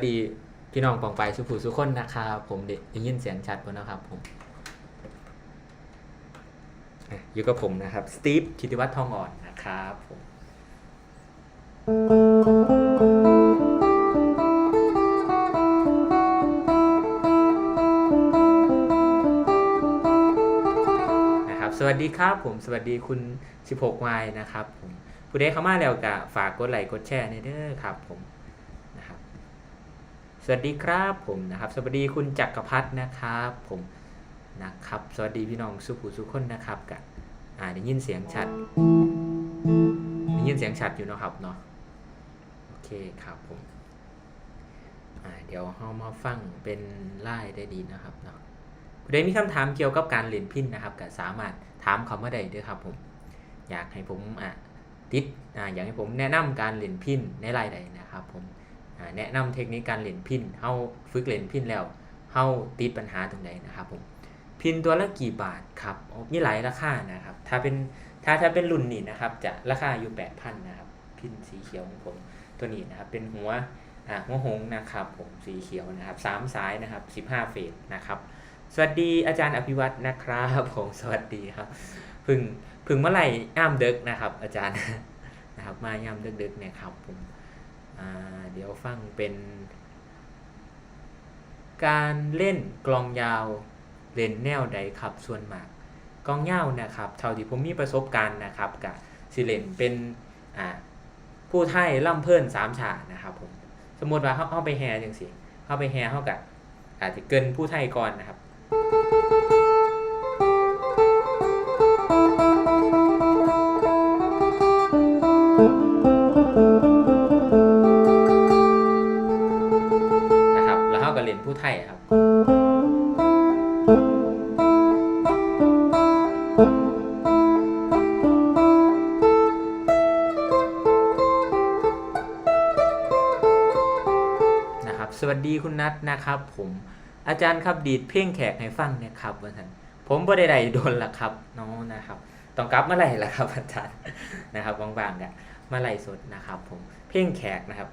สวัสดีพี่น้องปองไปสุภูสุคนนะครับผมเด็กยินเสียงชัดกว่านะครับผมอยู่กับผมนะครับสตีฟธิติวัฒน์ทองอ่อนนะครับผมนะครับสวัสดีครับผมสวัสดีคุณ16วายนะครับผมผู้ใดเข้ามาแล้วก็ฝากกดไลค์กดแชร์ในเด้อครับผม วัสดีครับผมนะครับ สวัสดีคุณจักรพัฒน์นะครับผมนะครับ สวัสดีพี่น้องสุภูสุคนนะครับกับอ่าได้ยินเสียงชัดได้ยินเสียงชัดอยู่นะครับเนาะโอเคครับผมอ่าเดี๋ยวเรามาฟังเป็นไล่ได้ดีนะครับเนาะผู้ใดมีคำถามเกี่ยวกับการเล่นพินนะครับก็สามารถถามคำว่าใดด้วยครับผมอยากให้ผมอะติดอ่าอยากให้ผมแนะนำการเล่นพินในไลน์ใดนะครับผม แนะนำเทคนิคการเล่นพินเฮาฝึกเล่นพินแล้วเฮาติดปัญหาตรงไหนนะครับผมพินตัวละกี่บาทครับโอ้มีหลายราคานะครับ ถ้าเป็นถ้าถ้าเป็นรุ่นนี้นะครับ จะราคาอยู่8,000นะครับ พินสีเขียวของผมตัวนี้นะครับ เป็นหัวหัวหงนะครับ ผมสีเขียวนะครับสามสายนะครับ15เฟสนะครับ สวัสดีอาจารย์อภิวัตนะครับผมสวัสดีครับพึ่งพึ่งเมื่อไหร่ย่ามเดึกนะครับ อาจารย์นะครับ มาย่ามดึกๆเนี่ยครับผม เดี๋ยวฟังเป็น การเล่นกลองยาวเล่นแนวใดครับส่วนมากกลองยาวนะครับเท่าที่ผมมีประสบการณ์นะครับกับสิเล่นเป็นผู้ไทยล่ำเพิ่นสามฉากนะครับผมสมมติว่าเขาเข้าไปแฮจังสิเข้าไปแฮเข้ากับอาจจะเกินผู้ไทยก่อนนะครับ วัสดีคุณนัทนะครับ ผมอาจารย์ครับดีดเพ่งแขกให้ฟังนะครับวันนั้นผมบ่ได้ใดโดนละครับน้องนะครับต้องกลับมาไหล่ละครับอาจารย์นะครับบางๆเนี่ยมาไหร่สดนะครับ ผมเพ่งแขกนะครับ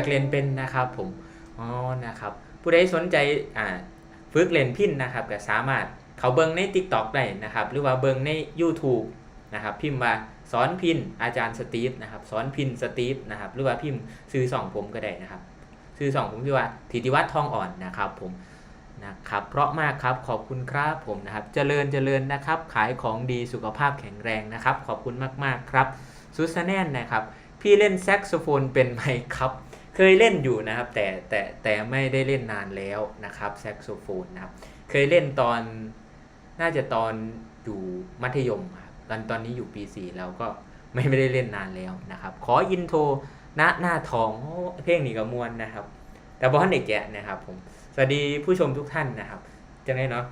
อยากเรียนเป็นนะครับผมอ๋อนะครับผู้ใดสนใจอ่าฝึกเรียนพินนะครับก็สามารถเขาเบิงใน TikTok ได้นะครับ หรือว่าเบิงใน YouTube นะครับพิมพ์ว่าสอนพินอาจารย์สตีฟนะครับสอนพินสตีฟนะครับหรือว่าพิมพ์ซื้อสองผมก็ได้นะครับซื้อสองผมชื่ว่าธิติวัฒน์ทองอ่อนนะครับผมนะครับเพราะมากครับขอบคุณครับผมนะครับ เจริญเจริญนะครับ ขายของดีสุขภาพแข็งแรงนะครับ ขอบคุณมากๆครับซูซาแนนนะครับ พี่เล่นแซกโซโฟนเป็นไหมครับ เคยเล่นอยู่นะครับ แต่แต่แต่ไม่ได้เล่นนานแล้วนะครับแซกโซโฟนนะครับ เคยเล่นตอนน่าจะตอนอยู่มัธยมครับตอนตอนนี้อยู่ปี4แล้วก็ไม่ไม่ได้เล่นนานแล้วนะครับ ขออินโทรณหน้าทองเพลงนี้ก็มวนนะครับ แต่บอลเด็กแกะนะครับผมสวัสดีผู้ชมทุกท่านนะครับจังไงเนาะ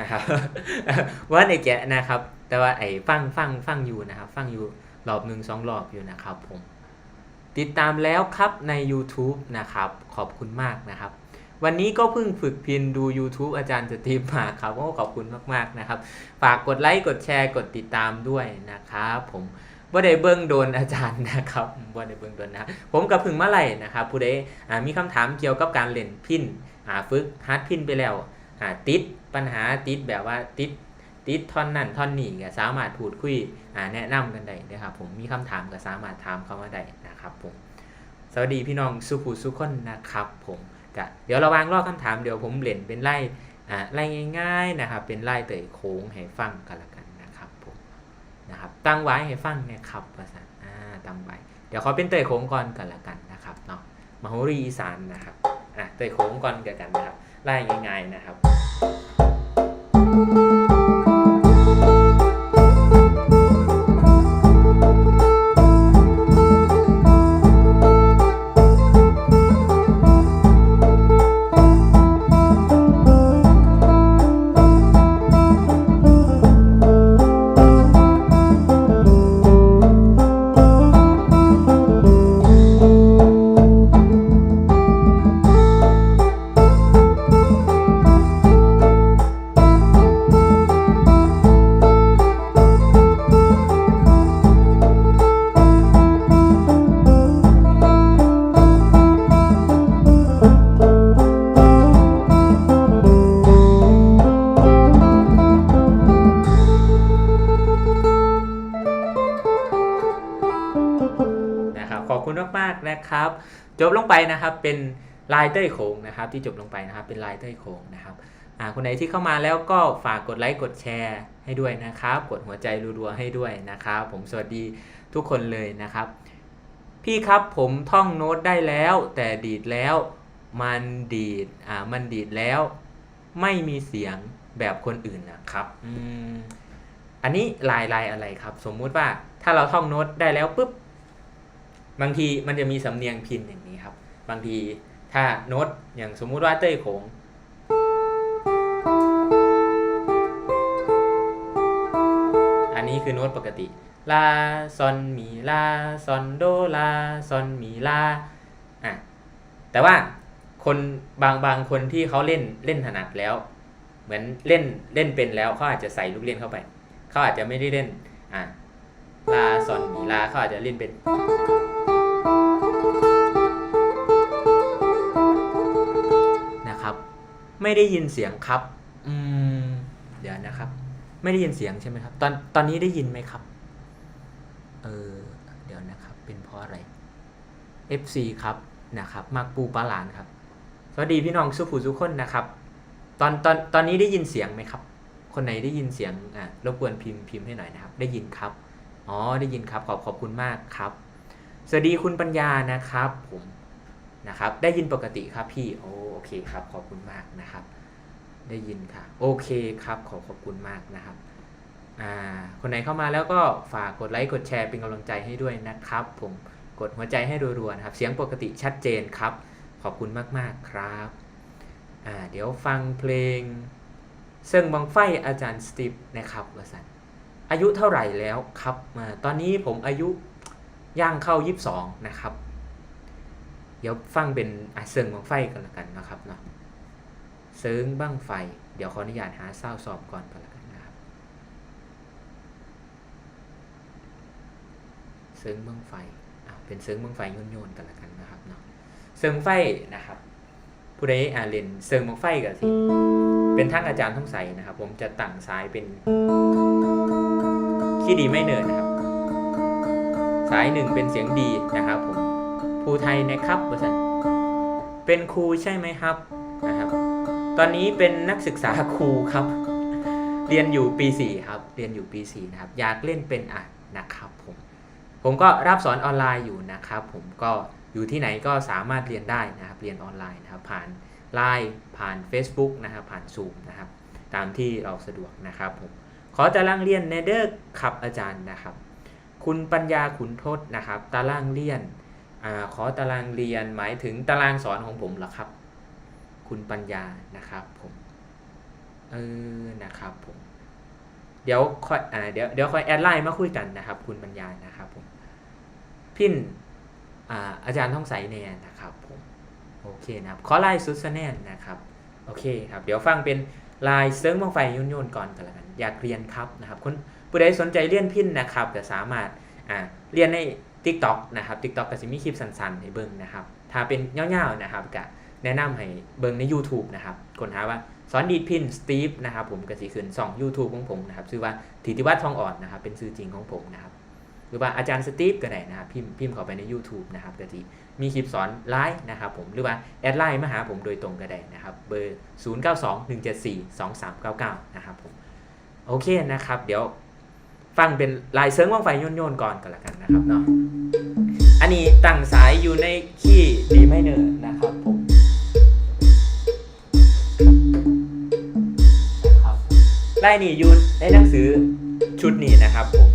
นะครับว่าเด็กแกะนะครับ แต่ว่าไอ้ฟังฟังฟังอยู่นะครับ ฟังอยู่รอบหนึ่งสองรอบอยู่นะครับผม ติดตามแล้วครับใน YouTube นะครับ ขอบคุณมากนะครับ วันนี้ก็เพิ่งฝึกพินดู YouTube อาจารย์สตีฟมาครับโอ้ขอบคุณมากๆนะครับ ฝากกดไลค์กดแชร์กดติดตามด้วยนะครับผมว่ได้เบิ้งโดนอาจารย์นะครับว่ได้เบิ้งโดนนะผมกับพึ่งมาไหลนะครับ ผู้ใดมีคำถามเกี่ยวกับการเล่นพินฝึกฮาร์ดพินไปแล้วติดปัญหาติดแบบว่าติด ติดท่อนนั่นท่อนนี้ก็สามารถพูดคุยแนะนำกันได้นะครับผมมีคำถามก็สามารถถามเข้ามาได้นะครับผมสวัสดีพี่น้องสุขุสุคนนะครับผมก็เดี๋ยวระวางรอบคำถามเดี๋ยวผมเล่นเป็นไล่ไล่ง่าย ๆนะครับ เป็นไล่เตยโค้งให้ฟังกันละกันนะครับผมนะครับตั้งไว้ให้ฟังนี่ยครับภาษาอ่าตั้งไว้เดี๋ยวขอเป็นเตยโค้งก่อนกันละกันนะครับเนาะมโหรีอีสานนะครับอะเตยโค้งก่อนกันกันนะครับไล่ง่ายๆนะครับ บลงไปนะครับ เป็นลายเต้ยโขงนะครับ ที่จบลงไปนะครับ เป็นลายเต้ยโขงนะครับคนไหนที่เข้ามาแล้วก็ฝากกดไลค์กดแชร์ให้ด้วยนะครับ กดหัวใจรัวๆให้ด้วยนะครับ ผมสวัสดีทุกคนเลยนะครับ พี่ครับผมท่องโน้ตได้แล้ว แต่ดีดแล้วมันดีดอ่ามันดีดแล้ว ไม่มีเสียงแบบคนอื่นนะครับอืมอันนี้ลายลายอะไรครับ สมมุติว่าถ้าเราท่องโน้ตได้แล้วปุ๊บบางทีมันจะมีสำเนียงพินอย่าง บางทีถ้าโน้ตอย่างสมมุติว่าเต้ยโขงอันนี้คือโน้ตปกติลาซอนมีลาซอนโดลาซอนมีลาอะแต่ว่าคนบางบางคนที่เขาเล่นเล่นถนัดแล้ว เหมือนเล่นเล่นเป็นแล้วเขาอาจจะใส่ลูกเล่นเข้าไป เขาอาจจะไม่ได้เล่นอะลาซอนมีลาเขาอาจจะเล่นเป็น ไม่ได้ยินเสียงครับ อืม เดี๋ยวนะครับ ไม่ได้ยินเสียงใช่ไหมครับ ตอนตอนนี้ได้ยินไหมครับ เออ เดี๋ยวนะครับ เป็นเพราะอะไร FC ครับนะครับมักปูปลาหลานครับ สวัสดีพี่น้องสุภูสุคนนะครับ ตอนตอนตอนนี้ได้ยินเสียงไหมครับ คนไหนได้ยินเสียงอะรบกวนพิมพ์พิมพ์ให้หน่อยนะครับ ได้ยินครับ อ๋อ ได้ยินครับ ขอบขอบคุณมากครับ สวัสดีคุณปัญญานะครับ ผม นะครับ ได้ยินปกติครับพี่โอโอเคครับ ขอบคุณมากนะครับ ได้ยินค่ะ โอเคครับ ขอขอบคุณมากนะครับอ่าคนไหนเข้ามาแล้วก็ฝากกดไลค์กดแชร์เป็นกำลังใจให้ด้วยนะครับ ผมกดหัวใจให้รัวๆนะครับ เสียงปกติชัดเจนครับ ขอบคุณมากๆครับอ่าเดี๋ยวฟังเพลงเซิงบังไฟอาจารย์สตีฟนะครับวสันอายุเท่าไหร่แล้วครับ ตอนนี้ผมอายุย่างเข้า 22 นะครับ ดี๋ยวฟังเป็นอะเซิงบังไฟกันละกันนะครับเนาะเซิงบ้างไฟ เดี๋ยวขออนุญาตหาเศร้าสอบก่อนก็แล้วกันนะครับเซิงบ้างไฟอะเป็นเซิงบ้างไฟโยนๆกันล้วกันนะครับเนาะเซิงไฟนะครับผู้ใดอ่านเรียนเซิงบ้างไฟกันสิ เป็นทั้งอาจารย์ท่องใสนะครับ ผมจะตั้งสายเป็นคีย์ดีไม่เนิร์นะครับ สายหนึ่งเป็นเสียงดีนะครับผม ภูไทยนะครับบริษัทเป็นครูใช่ไหมครับนะครับ ตอนนี้เป็นนักศึกษาครูครับ เรียนอยู่ปี4ครับ เรียนอยู่ปี4นะครับ อยากเล่นเป็นอะนะครับผม ผมก็รับสอนออนไลน์อยู่นะครับ ผมก็อยู่ที่ไหนก็สามารถเรียนได้นะครับ เรียนออนไลน์นะครับ ผ่านไลน์ผ่าน Facebook นะครับ ผ่าน Zoom นะครับ ตามที่เราสะดวกนะครับผม ขอตารางเรียนเนเดอร์ครับอาจารย์นะครับ คุณปัญญาขุนทศนะครับ ตารางเรียน อขอตารางเรียนหมายถึงตารางสอนของผมเหรอครับ คุณปัญญานะครับผมเออนะครับผมเดี๋ยวค่อยอ่าเดี๋ยวเดี๋ยวค่อยแอดไลน์มาคุยกันนะครับ คุณปัญญานะครับผมพินอ่าอาจารย์ท่องใสแนนนะครับผมโอเคนะครับขอไลน์ซุดแนนนะครับโอเคครับเดี๋ยวฟังเป็นลายเซิร์ฟมองไฟยุ่นยนๆก่อนกันละกันอยากเรียนครับนะครับคนผู้ใดสนใจเรียนพินนะครับจะสามารถอ่าเรียนใน TikTok นะครับ TikTok ก็จะมีคลิปสั้นๆให้เบิ่งนะครับ ถ้าเป็นเงาวๆนะครับก็แนะนำให้เบิ่งใน YouTube นะครับคนหาว่าสอนดีดพินสตีฟนะครับผมก็สิขึ้น2 YouTube ของผมนะครับชื่อว่าธิติวัฒน์ทองอ่อนนะครับเป็นชื่อจริงของผมนะครับหรือว่าอาจารย์สตีฟก็ได้นะครับพิมพ์พิมพ์เข้าไปใน YouTube นะครับก็จะมีคลิปสอนไลฟ์นะครับผมหรือว่าแอดไลน์มาหาผมโดยตรงก็ได้นะครับเบอร์ 0921742399 นะครับผมโอเคนะครับ เดี๋ยว ฟังเป็นลายเซิร์งว่างไฟโยนๆก่อนก็แล้วกันนะครับเนาะอันนี้ตั้งสายอยู่ในคีย์ดีไม่เนอร์นะครับผมครับไล่นี่อยู่ในหนังสือชุดนี้นะครับผม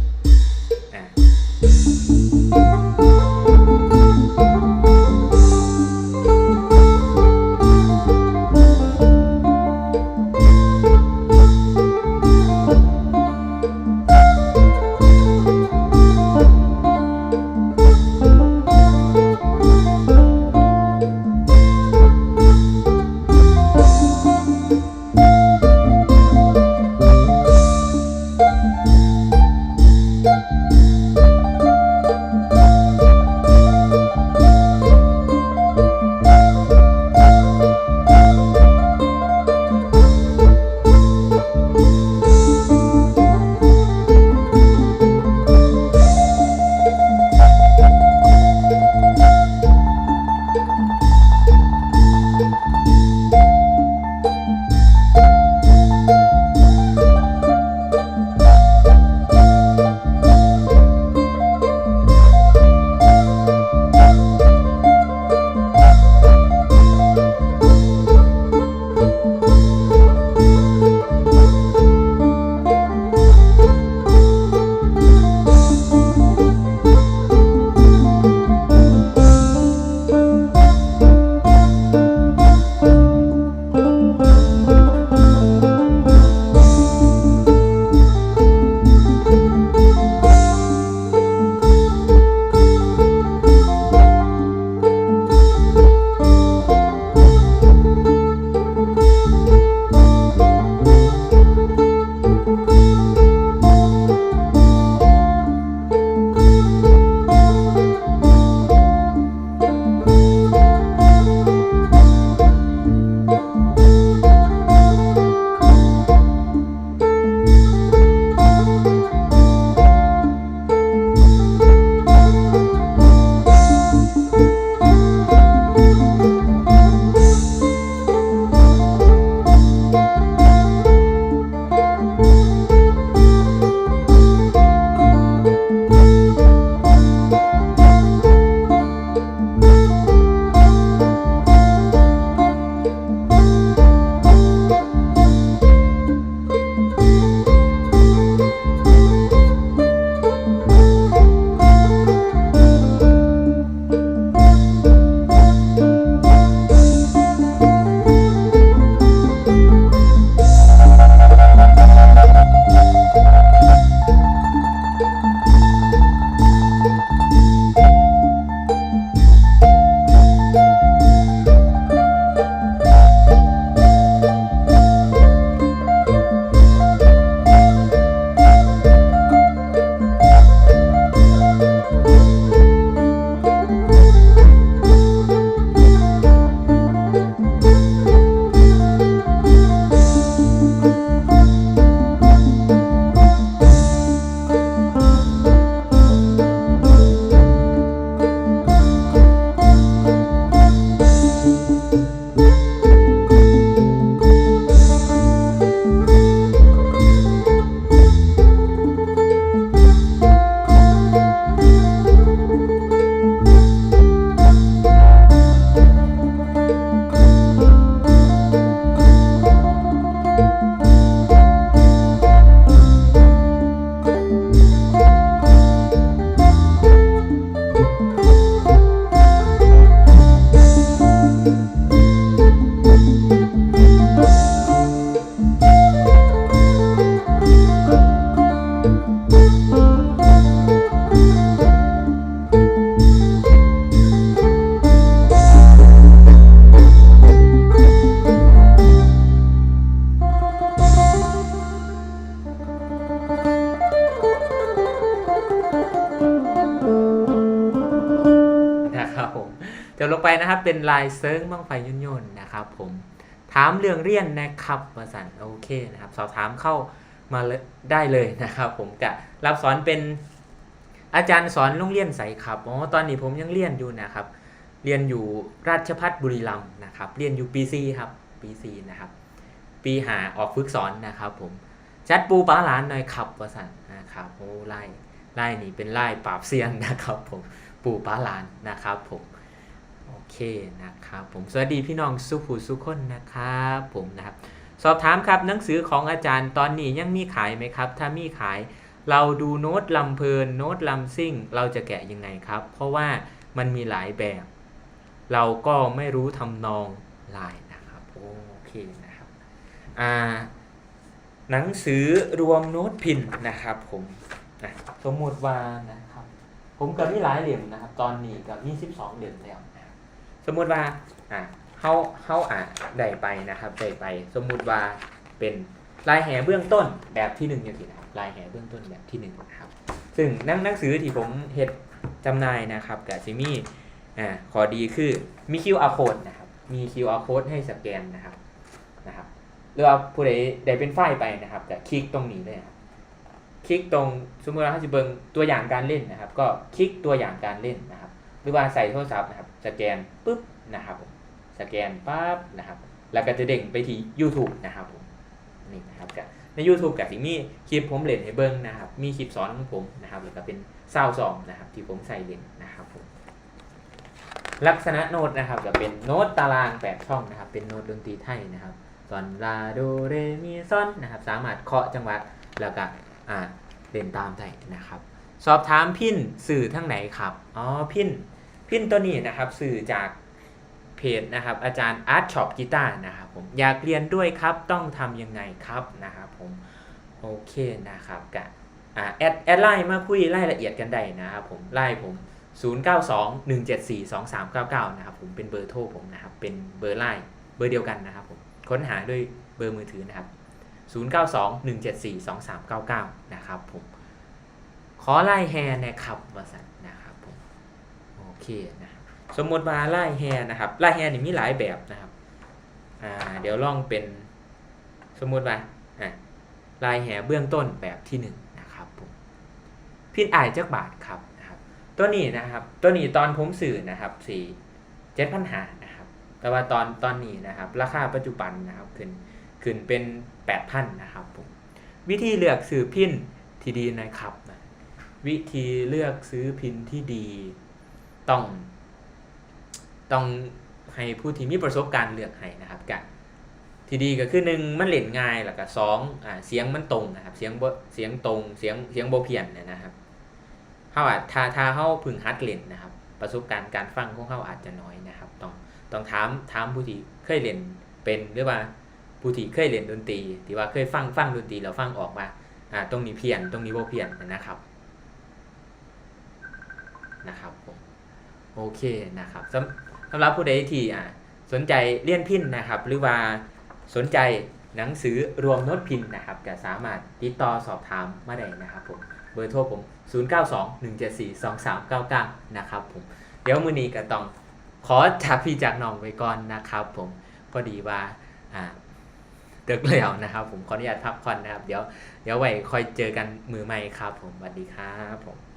จบลงไปนะครับเป็นลายเซิร์งบ้างไฟยุ่นยนนะครับผมถามเรื่องเรียนนะครับมาสันโอเคนะครับสอบถามเข้ามาได้เลยนะครับ ผมกะรับสอนเป็นอาจารย์สอนโรงเรียนใสครับอ๋อตอนนี้ผมยังเรียนอยู่นะครับ เรียนอยู่ราชพัฒบุรีรัมย์นะครับ เรียนอยู่ปีซีครับปีซีนะครับ ปีหาออกฝึกสอนนะครับผมจัดปูปลาหลานหน่อยครับวสันนะครับโอ้ไล่ไล่นี่เป็นไล่ปราบเซียนนะครับผมปูปลาหลานนะครับผม เคนะครับผมสวัสดีพี่น้องสุภูสุคนนะครับผมนะครับสอบถามครับหนังสือของอาจารย์ตอนนี้ยังมีขายไหมครับ ถ้ามีขายเราดูโน้ตลำเพลินโน้ตลำซิ่ง เราจะแกะยังไงครับ เพราะว่ามันมีหลายแบบ เราก็ไม่รู้ทำนองลายนะครับโอเคนะครับอ่าหนังสือรวมโน้ตพินนะครับผมนะสมมติว่านะครับผมกับมีหลายเหลี่ยมนะครับ ตอนนี้กับมี12เหลี่ยมแล้วนะ สมมุติว่าอ่าเฮาเฮาอ่าได้ไปนะครับได้ไป สมมุติว่าเป็นลายแห่เบื้องต้นแบบที่หนึ่งอย่างที่นะครับลายแห่เบื้องต้นแบบที่หนึ่งนะครับ ซึ่งนังหนังสือที่ผมเฮ็ดจำหน่ายนะครับกับซิมี่อ่าขอดีคือมี QR code นะครับมี QR code ให้สแกนนะครับนะครับหรือว่าผู้ใดได้เป็นไฟล์ไปนะครับก็คลิกตรงนี้เลยครับคลิกตรงสมมติว่าถ้าจะเบิ่งตัวอย่างการเล่นนะครับ ก็คลิกตัวอย่างการเล่นนะครับ หรือว่าใส่โทรศัพท์นะครับ สแกนปุ๊บนะครับผมสแกนปั๊บนะครับ แล้วก็จะเด้งไปที่ YouTube นะครับผมนี่นะครับกับใน YouTube กับที่มีคลิปผมเล่นให้เบิ่งนะครับ มีคลิปสอนของผมนะครับแล้วก็เป็นซาวซองนะครับ ที่ผมใส่เล่นนะครับผมลักษณะโน้ตนะครับจะเป็นโน้ตตาราง8ช่องนะครับ เป็นโน้ตดนตรีไทยนะครับซอนลาโดเรมีซอนนะครับ สามารถเคาะจังหวะแล้วก็อ่าเล่นตามได้นะครับ สอบถามพินสื่อทั้งไหนครับอ๋อพิน พินตัวนี้นะครับสื่อจากเพจนะครับอาจารย์อาร์ตช็อปกีตาร์นะครับผมอยากเรียนด้วยครับต้องทำยังไงครับนะครับผมโอเคนะครับกะอ่าแอดแอดไลน์มาคุยรายละเอียดกันได้นะครับผมไล่ผม 0921742399 นะครับผมเป็นเบอร์โทรผมนะครับเป็นเบอร์ไลน์เบอร์เดียวกันนะครับผมค้นหาด้วยเบอร์มือถือนะครับ 0921742399 นะครับผมขอไล่แฮร์นะครับวสันนะครับ เคนะสมมติว่าไล่แฮนะครับไล่แฮนี่มีหลายแบบนะครับอ่าเดี๋ยวลองเป็นสมมติว่าอะไล่แฮร์เบื้องต้นแบบที่หนึ่งนะครับผมพินอายจักบาทครับ ตัวนี้นะครับตัวนี้ตอนผมสื่อนะครับสี่เจ็ดพันหานะครับ แต่ว่าตอนตอนนี้นะครับ ราคาปัจจุบันนะครับขึ้นขึ้นเป็นแปดพันนะครับผมวิธีเลือกซื้อพินที่ดีนะครับ วิธีเลือกซื้อพินที่ดี ต้อง ต้องให้ผู้ที่มีประสบการณ์เลือกให้นะครับกันที่ดีก็คือหนึ่งมันเล่นง่ายแล้วก็สองอ่าเสียงมันตรงนะครับ เสียงเสียงตรงเสียงเสียงโบเพียนเนยนะครับเขาอาจถ้าถ้าเขาพึ่งฮัดเล่นนะครับ ประสบการณ์การฟังของเขาอาจจะน้อยนะครับ ต้องต้องถามถามผู้ที่เคยเล่นเป็นหรือว่าผู้ที่เคยเล่นดนตรีที่ว่าเคยฟังฟังดนตรีแล้วฟังออกว่าอ่าตรงนี้เพี้ยนตรงนี้โบเพี้ยนนะครับนะครับผม โอเคนะครับสำสำหรับผู้ใดที่อ่าสนใจเรียนพินนะครับ หรือว่าสนใจหนังสือรวมโน้ตพินนะครับก็สามารถติดต่อสอบถามมาได้นะครับผมเบอร์โทรผม 0921742399 นะครับผมเดี๋ยวมือนี้ก็ต้องขอจากพี่จากน้องไว้ก่อนนะครับผมพอดีว่าอ่าเดึกแล้วนะครับผมขออนุญาตพักผ่อนนะครับ เดี๋ยวเดี๋ยวไว้คอยเจอกันมือใหม่ครับผมสวัสดีครับผม